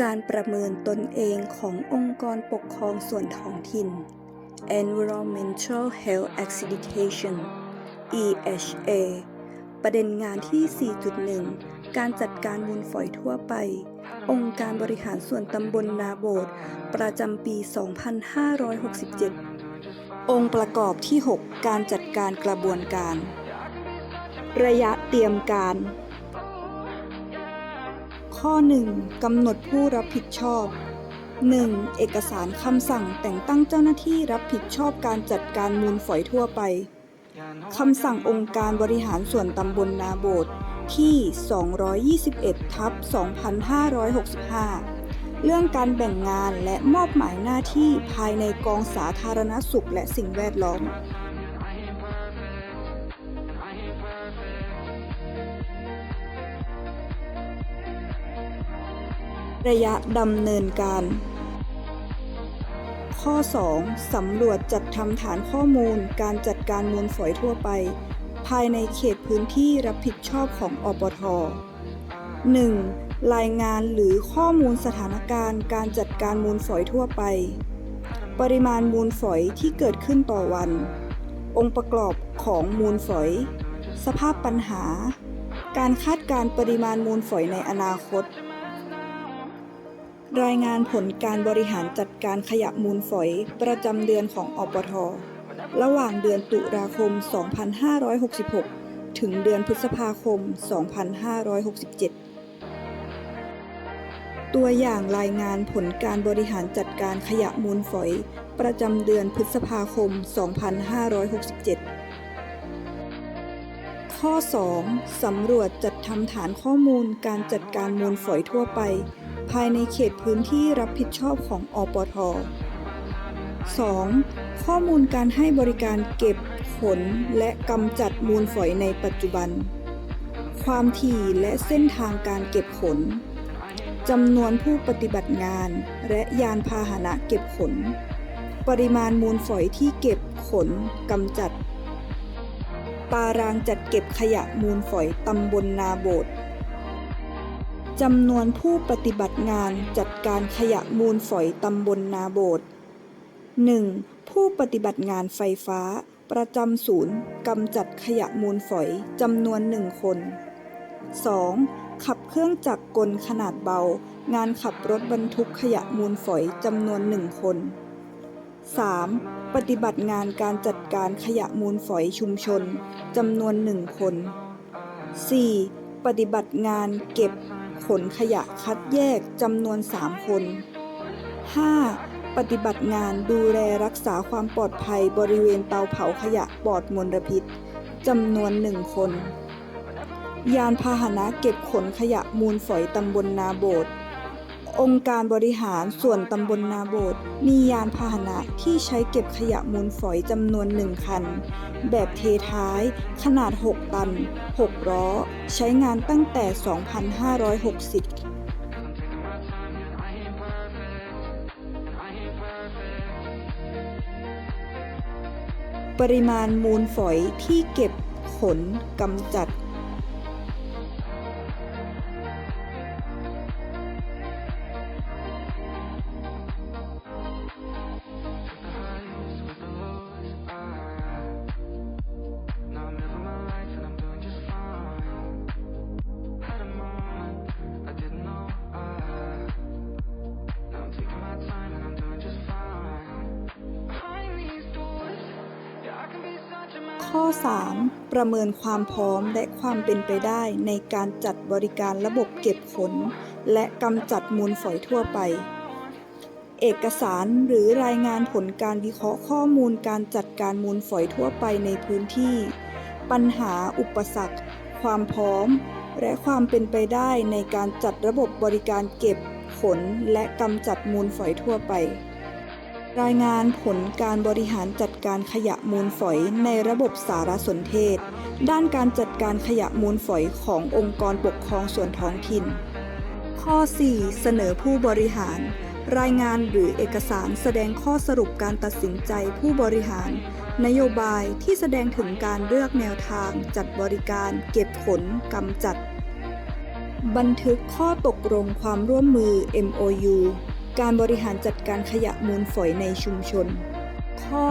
การประเมินตนเองขององค์กรปกครองส่วนท้องถิ่น Environmental Health Accreditation EHA ประเด็นงานที่ 4.1 การจัดการมูลฝอยทั่วไป องค์การบริหารส่วนตำบลนาโบดประจำปี 2567 องค์ประกอบที่ 6 การจัดการกระบวนการ ระยะเตรียมการ ข้อ 1. กำหนดผู้รับผิดชอบ 1. เอกสารคำสั่งแต่งตั้งเจ้าหน้าที่รับผิดชอบการจัดการมูลฝอยทั่วไปคำสั่งองค์การบริหารส่วนตำบลนาโบดที่ 221ทับ2565 เรื่องการแบ่งงานและมอบหมายหน้าที่ภายในกองสาธารณสุขและสิ่งแวดล้อม ระยะดำเนินการ ข้อ 2. สำรวจจัดทำฐานข้อมูลการจัดการมูลฝอยทั่วไป ภายในเขตพื้นที่รับผิดชอบของอปท 1. รายงานหรือข้อมูลสถานการณ์การจัดการมูลฝอยทั่วไป ปริมาณมูลฝอยที่เกิดขึ้นต่อวัน องค์ประกอบของมูลฝอย สภาพปัญหา การคาดการณ์ปริมาณมูลฝอยในอนาคต รายงานผลการบริหารจัดการขยะมูลฝอย ประจำเดือนของอปท ระหว่างเดือนตุลาคม 2566 ถึงเดือนพฤษภาคม 2567 ตัวอย่างรายงานผลการบริหารจัดการขยะมูลฝอย ประจำเดือนพฤษภาคม 2567 ข้อ 2. สำรวจจัดทำฐานข้อมูลการจัดการมูลฝอยทั่วไป ภายในเขตพื้นที่รับผิดชอบของอปท 2. ข้อมูลการให้บริการเก็บ ขน และกำจัดมูลฝอยในปัจจุบัน ความถี่และเส้นทางการเก็บขนจำนวนผู้ปฏิบัติงาน และยานพาหนะเก็บขน ปริมาณมูลฝอยที่เก็บขนกำจัด ตารางจัดเก็บขยะมูลฝอยตำบลนาโบด จำนวนผู้ปฏิบัติงานจัดการขยะมูลฝอยตำบลนาโบด 1. ผู้ปฏิบัติงานไฟฟ้า ประจำศูนย์กำจัดขยะมูลฝอยจำนวนหนึ่งคน 2. ขับเครื่องจักรกลขนาดเบา งานขับรถบรรทุกขยะมูลฝอยจำนวนหนึ่งคน 3. ปฏิบัติงานการจัดการขยะมูลฝอยชุมชนจำนวนหนึ่งคน 4. ปฏิบัติงานเก็บ ขนขยะคัดแยกจำนวน 3 คน 5. ปฏิบัติงานดูแลรักษาความปลอดภัยบริเวณเตาเผาขยะปลอดมลพิษจำนวนหนึ่งคน ยานพาหนะเก็บขนขยะมูลฝอยตำบลนาโบด องค์การบริหารส่วนตำบลนาโบดมียานพาหนะที่ใช้เก็บขยะมูลฝอยจำนวนหนึ่งคัน แบบเทท้าย ขนาด 6 ตัน 6 ล้อ ใช้งานตั้งแต่ 2560ปริมาณมูลฝอยที่เก็บขนกำจัด ข้อ 3. ประเมินความพร้อมและความเป็นไปได้ในการจัดบริการระบบเก็บขน และกำจัดมูลฝอยทั่วไป เอกสารหรือรายงานผลการวิเคราะห์ข้อมูลการจัดการมูลฝอยทั่วไปในพื้นที่ ปัญหาอุปสรรค ความพร้อม และความเป็นไปได้ในการจัดระบบบริการเก็บขนและกำจัดมูลฝอยทั่วไป รายงานผลการบริหารจัดการขยะมูลฝอยในระบบสารสนเทศ ด้านการจัดการขยะมูลฝอยขององค์กรปกครองส่วนท้องถิ่น ข้อ 4 เสนอผู้บริหาร รายงานหรือเอกสารแสดงข้อสรุปการตัดสินใจผู้บริหาร นโยบายที่แสดงถึงการเลือกแนวทางจัดบริการ เก็บขนกำจัด บันทึกข้อตกลงความร่วมมือ MOU การบริหารจัดการขยะมูลฝอยในชุมชน ข้อ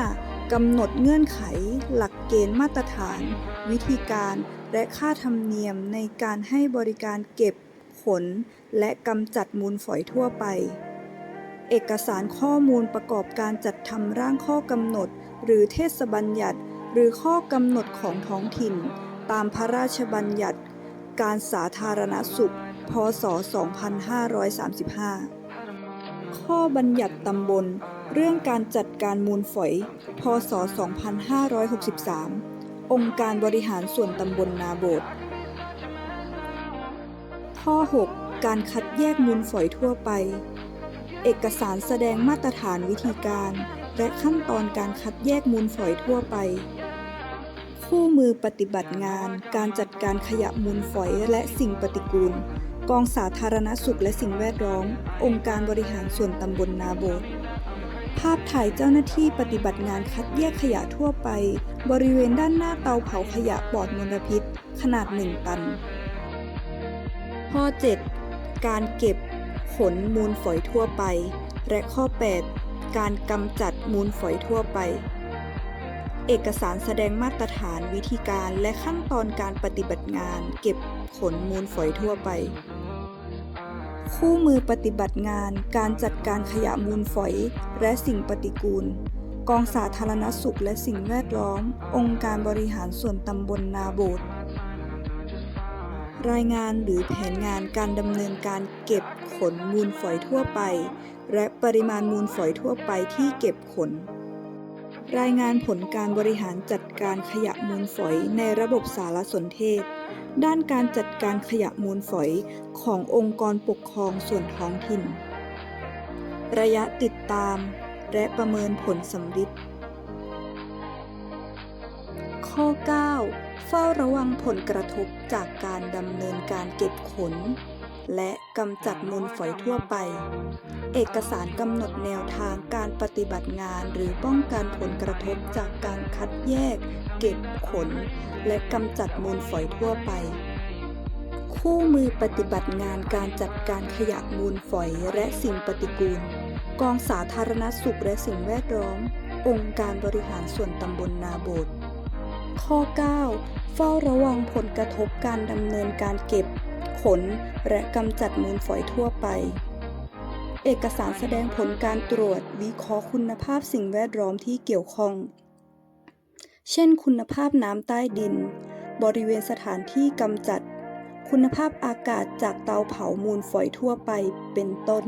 5 กำหนดเงื่อนไข หลักเกณฑ์มาตรฐาน วิธีการและค่าธรรมเนียมในการให้บริการเก็บ ขน และกำจัดมูลฝอยทั่วไป เอกสารข้อมูลประกอบการจัดทำร่างข้อกำหนด หรือเทศบัญญัติ หรือข้อกำหนดของท้องถิ่น ตามพระราชบัญญัติ การสาธารณสุข พศ 2535 ข้อบัญญัติตำบล เรื่องการจัดการมูลฝอย พศ 2563 องค์การบริหารส่วนตำบลนาโบดข้อ 6 การคัดแยกมูลฝอยทั่วไป เอกสารแสดงมาตรฐานวิธีการ และขั้นตอนการคัดแยกมูลฝอยทั่วไป คู่มือปฏิบัติงาน การจัดการขยะมูลฝอยและสิ่งปฏิกูล กองสาธารณสุขและสิ่งแวดล้อม องค์การบริหารส่วนตำบลนาโบดภาพถ่ายเจ้าหน้าที่ปฏิบัติงานคัดแยกขยะทั่วไป บริเวณด้านหน้าเตาเผาขยะปลอดมลพิษ ขนาด 1 ตัน ข้อ 7 การเก็บ ขนมูลฝอยทั่วไป และข้อ 8 การกำจัดมูลฝอยทั่วไป เอกสารแสดงมาตรฐานวิธีการและขั้นตอนการปฏิบัติงาน เก็บขนมูลฝอยทั่วไป คู่มือปฏิบัติงาน การจัดการขยะมูลฝอย และสิ่งปฏิกูล กองสาธารณสุขและสิ่งแวดล้อม องค์การบริหารส่วนตำบลนาโบดรายงานหรือแผนงานการดำเนินการเก็บขนมูลฝอยทั่วไป และปริมาณมูลฝอยทั่วไปที่เก็บขน รายงานผลการบริหารจัดการขยะมูลฝอยในระบบสารสนเทศ ด้านการจัดการขยะมูลฝอยขององค์กรปกครองส่วนท้องถิ่น ระยะติดตาม และประเมินผลสำลิดข้อ 9 เฝ้าระวังผลกระทบจากการดำเนินการเก็บขน และกำจัดมูลฝอยทั่วไป เอกสารกำหนดแนวทางการปฏิบัติงานหรือป้องกันผลกระทบจากการคัดแยก เก็บขน และกำจัดมูลฝอยทั่วไป คู่มือปฏิบัติงานการจัดการขยะมูลฝอยและสิ่งปฏิกูล กองสาธารณสุขและสิ่งแวดล้อม องค์การบริหารส่วนตำบลนาโบดข้อ 9 เฝ้าระวังผลกระทบการดำเนินการเก็บ ขน และกำจัดมูลฝอยทั่วไป เอกสารแสดงผลการตรวจวิเคราะห์คุณภาพสิ่งแวดล้อมที่เกี่ยวข้อง เช่น คุณภาพน้ำใต้ดิน บริเวณสถานที่กำจัด คุณภาพอากาศจากเตาเผามูลฝอยทั่วไปเป็นต้น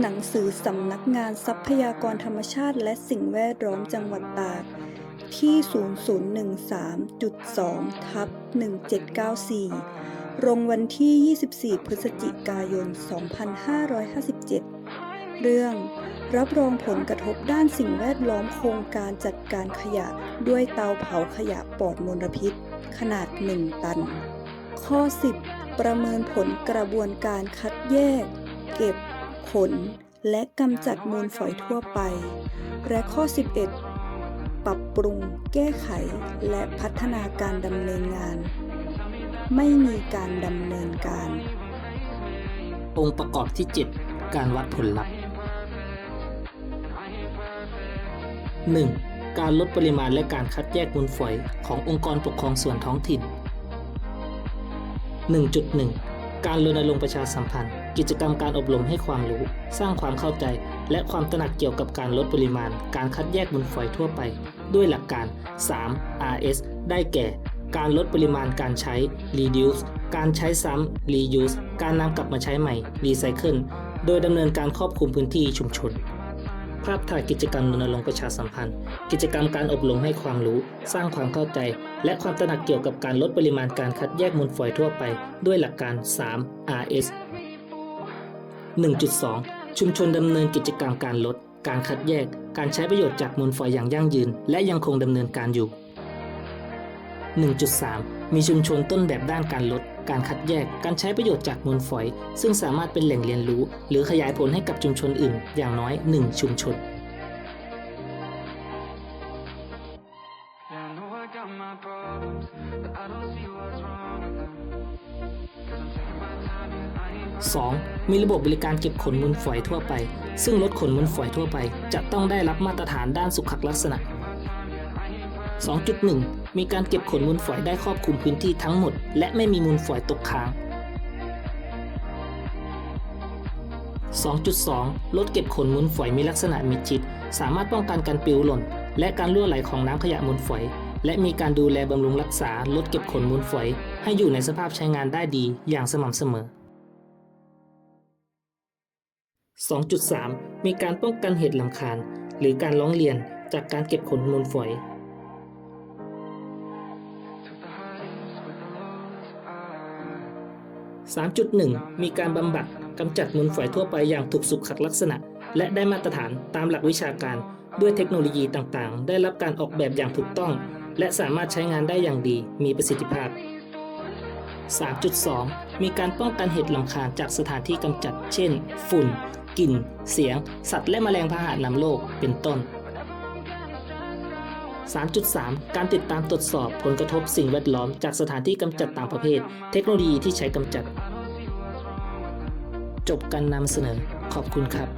หนังสือสำนักงานทรัพยากรธรรมชาติและสิ่งแวดล้อมจังหวัดตากที่ 0013.2 ทับ 1794 ลงวันที่ 24 พฤศจิกายน 2557 เรื่องรับรองผลกระทบด้านสิ่งแวดล้อมโครงการจัดการขยะด้วยเตาเผาขยะปลอดมลพิษ ขนาด 1 ตัน ข้อ 10 ประเมินผลกระบวนการคัดแยก เก็บ ขน และกำจัดมูลฝอยทั่วไป และข้อ 11 ปรับปรุง แก้ไข และพัฒนาการดำเนินงาน ไม่มีการดำเนินการ องค์ประกอบที่ 7 การวัดผลลัพธ์ 1. การลดปริมาณและการคัดแยกมูลฝอยขององค์กรปกครองส่วนท้องถิ่น 1.1 การรณรงค์ประชาสัมพันธ์ กิจกรรมการอบรมให้ความรู้ สร้างความเข้าใจ และความตระหนักเกี่ยวกับการลดปริมาณ การคัดแยกมูลฝอยทั่วไป ด้วยหลักการ 3 RS ได้แก่ การลดปริมาณการใช้ reduce การใช้ซ้ำ reuse การนำกลับมาใช้ใหม่ recycle โดยดำเนินการครอบคลุมพื้นที่ชุมชน ภาพถ่ายกิจกรรมรณรงค์ประชาสัมพันธ์ กิจกรรมการอบรมให้ความรู้ สร้างความเข้าใจ และความตระหนักเกี่ยวกับการลดปริมาณการคัดแยกมูลฝอยทั่วไป ด้วยหลักการ 3 RS 1.2 ชุมชนดำเนินกิจกรรมการลด การคัดแยก การใช้ประโยชน์จากมูลฝอยอย่างยั่งยืน และยังคงดำเนินการอยู่ 1.3 มีชุมชนต้นแบบด้านการลด การคัดแยก การใช้ประโยชน์จากมูลฝอย ซึ่งสามารถเป็นแหล่งเรียนรู้ หรือขยายผลให้กับชุมชนอื่น อย่างน้อย 1 ชุมชน Yeah, I know I got my problems, but I don't see what's wrong with them. Cause I'm 2. มีระบบบริการเก็บขนมูลฝอยทั่วไป ซึ่งรถขนมูลฝอยทั่วไป จะต้องได้รับมาตรฐานด้านสุขลักษณะ 2.1 มีการเก็บขนมูลฝอยได้ครอบคลุมพื้นที่ทั้งหมด และไม่มีมูลฝอยตกค้าง 2.2 รถเก็บขนมูลฝอยมีลักษณะมิดชิด สามารถป้องกันการปลิวหล่น และการรั่วไหลของน้ำขยะมูลฝอย และมีการดูแลบำรุงรักษารถเก็บขนมูลฝอย ให้อยู่ในสภาพใช้งานได้ดีอย่างสม่ำเสมอ 2.3 มีการป้องกันเหตุลำคาญ หรือการร้องเรียนจากการเก็บขนมูลฝอย 3.1 มีการบำบัดกำจัดมูลฝอยทั่วไปอย่างถูกสุขลักษณะ และได้มาตรฐานตามหลักวิชาการ ด้วยเทคโนโลยีต่างๆ ได้รับการออกแบบอย่างถูกต้อง และสามารถใช้งานได้อย่างดี มีประสิทธิภาพ 3.2 มีการป้องกันเหตุลำคาญจากสถานที่กำจัด เช่น ฝุ่น กลิ่น เสียง สัตว์และแมลงพาหะนำโรคเป็นต้น 3.3 การติดตามตรวจสอบผลกระทบสิ่งแวดล้อมจากสถานที่กำจัดต่างประเภท เทคโนโลยีที่ใช้กำจัด จบการนำเสนอขอบคุณครับ